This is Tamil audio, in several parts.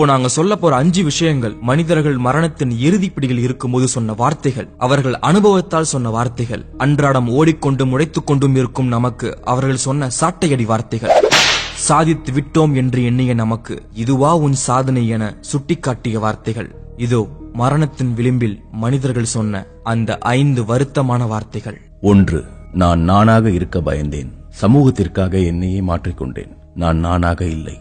இப்போ நாங்க சொல்ல போற அஞ்சு விஷயங்கள் மனிதர்கள் மரணத்தின் இறுதி பிடியில் இருக்கும்போது சொன்ன வார்த்தைகள். அவர்கள் அனுபவத்தால் சொன்ன வார்த்தைகள். அன்றாடம் ஓடிக்கொண்டும் உழைத்துக் கொண்டும் இருக்கும் நமக்கு அவர்கள் சொன்ன சாட்டையடி வார்த்தைகள். சாதித்து விட்டோம் என்று எண்ணிய நமக்கு இதுவா உன் சாதனை என சுட்டிக்காட்டிய வார்த்தைகள். இதோ மரணத்தின் விளிம்பில் மனிதர்கள் சொன்ன அந்த ஐந்து வருத்தமான வார்த்தைகள். ஒன்று நான் நானாக இருக்க பயந்தேன். சமூகத்திற்காக என்னையே மாற்றிக்கொண்டேன். நான் நானாக இல்லை.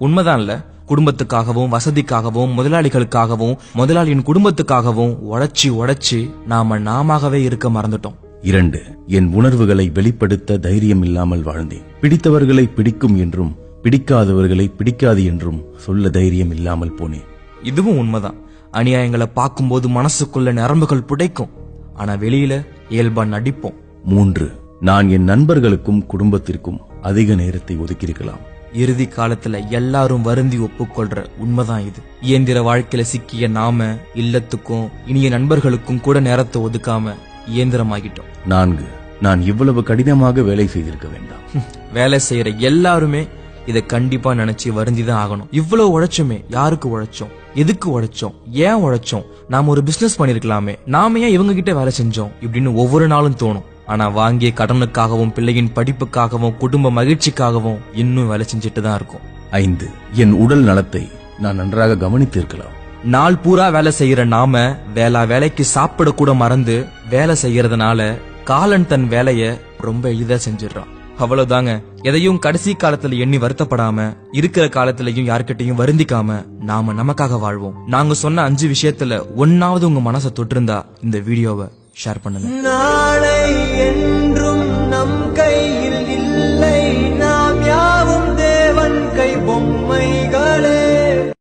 உண்மைதான்ல? குடும்பத்துக்காகவும் வசதிக்காகவும் முதலாளிகளுக்காகவும் முதலாளியின் குடும்பத்துக்காகவும் உழைச்சி உழைச்சி நாம நாமாகவே இருக்க மறந்துட்டோம். இரண்டு என் உணர்வுகளை வெளிப்படுத்த தைரியம் இல்லாமல் வாழ்ந்தேன். பிடித்தவர்களை பிடிக்கும் என்றும் பிடிக்காதவர்களை பிடிக்காது என்றும் சொல்ல தைரியம் இல்லாமல் போனேன். இதுவும் உண்மைதான். அநியாயங்களை பார்க்கும்போது மனசுக்குள்ள நரம்புகள் புடைக்கும். ஆனா வெளியில இயல்பா நடிப்போம். மூன்று நான் என் நண்பர்களுக்கும் குடும்பத்திற்கும் அதிக நேரத்தை ஒதுக்கியிருக்கலாம். இறுதி காலத்துல எல்லாரும் வருந்தி ஒப்புக்கொள்ற உண்மைதான் இது. இயந்திர வாழ்க்கையில சிக்கிய நாம இல்லத்துக்கும் இனிய நண்பர்களுக்கும் கூட நேரத்தை ஒதுக்காம இயந்திரமாகிட்டோம். நான்கு நான் இவ்வளவு கடினமாக வேலை செய்திருக்க வேண்டாம். வேலை செய்யற எல்லாருமே இத கண்டிப்பா நினைச்சு வருந்திதான் ஆகணும். இவ்வளவு உழைச்சோமே யாருக்கு உழைச்சோம்? எதுக்கு உழைச்சோம்? ஏன் உழைச்சோம்? நாம ஒரு பிசினஸ் பண்ணிருக்கலாமே. நாம ஏன் இவங்க கிட்ட வேலை செஞ்சோம்? இப்படின்னு ஒவ்வொரு நாளும் தோணும். ஆனா வாங்கிய கடனுக்காகவும் பிள்ளையின் படிப்புக்காகவும் குடும்ப மகிழ்ச்சிக்காகவும் இன்னும் வேலை செஞ்சுட்டு தான் இருக்கும். ஐந்து என் உடல் நலத்தை நான் நன்றாக கவனித்திருக்கலாம் நாள் பூரா வேலை செய்யற நாம வேளா வேலைக்கு சாப்பிட கூட மறந்து வேலை செய்யறதுனால காலன் தன் வேலைய ரொம்ப எளிதா செஞ்சிடறான். அவ்வளவுதாங்க. எதையும் கடைசி காலத்துல எண்ணி வருத்தப்படாம இருக்கிற காலத்திலயும் யார்கிட்டயும் வருந்திக்காம நாம நமக்காக வாழ்வோம். நாங்க சொன்ன அஞ்சு விஷயத்துல ஒன்னாவது உங்க மனசை தொட்டிருந்தா இந்த வீடியோவை ஷேர் பண்ணுங்க. நாளை 眼。